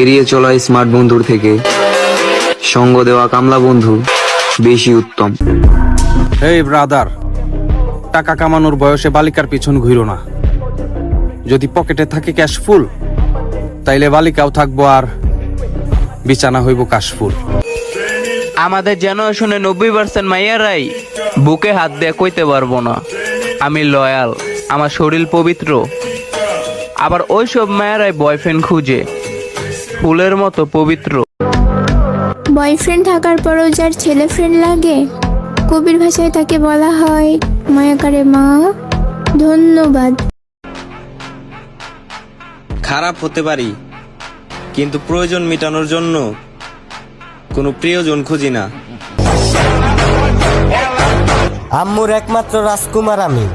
এড়িয়ে চলা স্মার্ট বন্ধুর থেকে। সঙ্গ দেওয়া কামলা বন্ধু বেশি উত্তম। এই ব্রাদার টাকা কামানোর বয়সে বালিকার পিছন ঘুরো না। যদি পকেটে থাকে ক্যাশ ফুল তাইলে বালিকাও থাকব আর বিছানা হইব কাশফুল আমাদের জেনারেশনে নব্বই পার্সেন্ট মাইয়ারাই বুকে হাত দিয়ে কইতে পারব না। আমি লয়াল আমার শরীর পবিত্র। আবার ওইসব মায়েরাই বয়ফ্রেন্ড খুঁজে। ফুলের মতো পবিত্র। বয়ফ্রেন্ড থাকার পরও যার ছেলে ফ্রেন্ড লাগে কবির ভাষায় তাকে বলা হয় মায়াকারে মা ধন্যবাদ। খারাপ হতে পারি কিন্তু প্রয়োজন মেটানোর জন্য কোনো প্রিয়জন খুঁজি না। আম্মুর একমাত্র রাজকুমার আমি।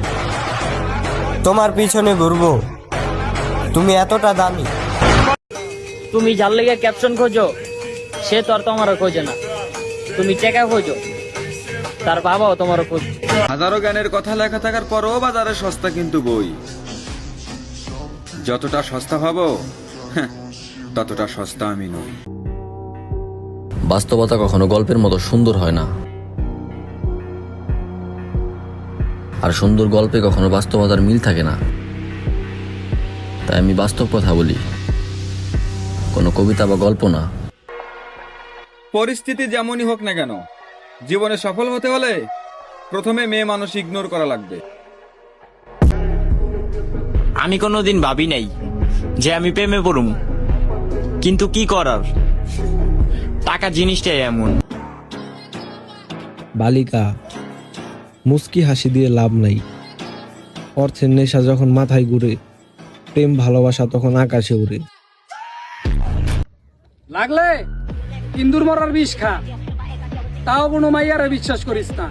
তোমার পিছনে ঘুরবো। তুমি এতটা দামি। তুমি যার লেগে ক্যাপশন খোঁজো সে তো আর তোমারও খোঁজে না। তুমি টেকা খোঁজো তার বাবাও তোমারও খোঁজ। হাজারো জ্ঞানের কথা লেখা থাকার পরও বাজারে সস্তা কিন্তু বই। যতটা সস্তা ভাবো হ্যাঁ, ততটা সস্তা আমি নই। বাস্তবতা কখনো গল্পের মতো সুন্দর হয় না। আর সুন্দর গল্পে কখনো বাস্তবতার মিল থাকে না। তাই আমি বাস্তব কথা বলি। কোনো কবিতা বা গল্প না। পরিস্থিতি যেমনই হোক না কেন জীবনে সফল হতে হলে প্রথমে মেয়ে মানুষ ইগনোর করা লাগবে। আমি কোনোদিন ভাবি নাই যে আমি প্রেমে পড়ুম কিন্তু কি করার? টাকা জিনিসটাই এমন। বালিকা মুস্কি হাসি দিয়ে লাভ নাই। অর্থের নেশা যখন মাথায় ঘুরে প্রেম ভালোবাসা তখন আকাশে উড়ে। লাগলে ইন্দুর মরার বিষ খা। তাও কোনো মাইয়ারে বিশ্বাস করিস না।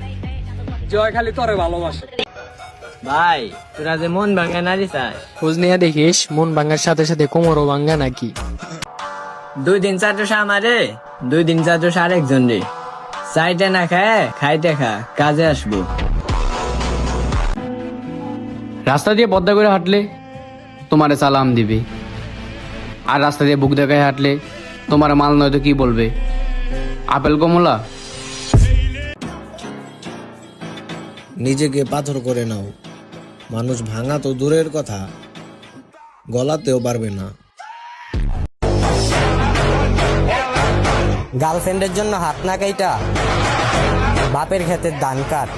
জয় খালি তরে ভালোবাসে। ভাই তোরা যে মন ভাঙা না দিছাস খোঁজ নিয়ে দেখিস মন ভাঙার সাথে সাথে কোমরও ভাঙ্গা নাকি? দুই দিন চারশো আমারে দুই দিন চারশো আরেকজন রে। চাইতে না খায় খাইতে খা কাজে আসব। রাস্তা দিয়ে পদ্মা করে হাঁটলে তোমারে সালাম দিবে। আর রাস্তা দিয়ে বুক দেখায় হাঁটলে তোমার মাল নয়তো কি বলবে? আপেল কমলা? নিজেকে পাথর করে নাও। মানুষ ভাঙা তো দূরের কথা গলাতেও পারবে না। গার্লফ্রেন্ডের জন্য হাত না কাইটা বাপের ক্ষেতের দান কাট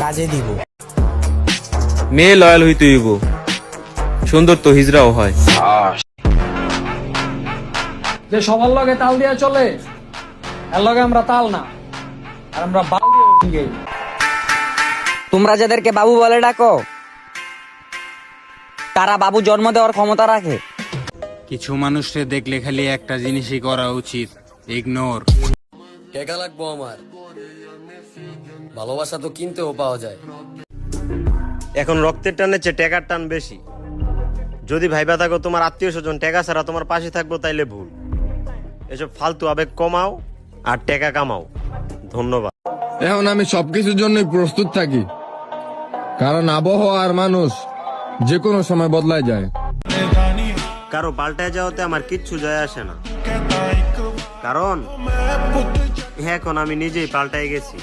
কাজে দিব। মেয়ে লয়াল হইতে হইব। সুন্দর তো হিজরাও হয়। যে সবার লগে তাল দিয়া চলে এর লগে আমরা তাল না আর আমরা বাল দিয়ে তোমরা যাদেরকে বাবু বলে ডাকো তারা বাবু জন্ম দেওয়ার ক্ষমতা রাখে। কিছু মানুষকে দেখলে খালি একটা জিনিসই করা উচিত ইগনোর টাকা লাগবো আমার। ভালোবাসা তো কিনতেও পাওয়া যায়। এখন রক্তের টানের চেয়ে টাকার টান বেশি। যদি ভাইবা থাকো তোমার আত্মীয় স্বজন টাকা ছাড়া তোমার পাশে থাকব তাইলে ভুল। এসব ফালতু আবেগ কমাও আর টাকা কামাও। ধন্যবাদ। এখন আমি সবকিছুর জন্যই প্রস্তুত থাকি। কারণ আবহাওয়া আর মানুষ যে কোনো সময় বদলায় যায়। কারও পাল্টায় যাওয়াতে আমার কিচ্ছু যায় আসে না। কারণ এখন আমি নিজেই পাল্টাই গেছি।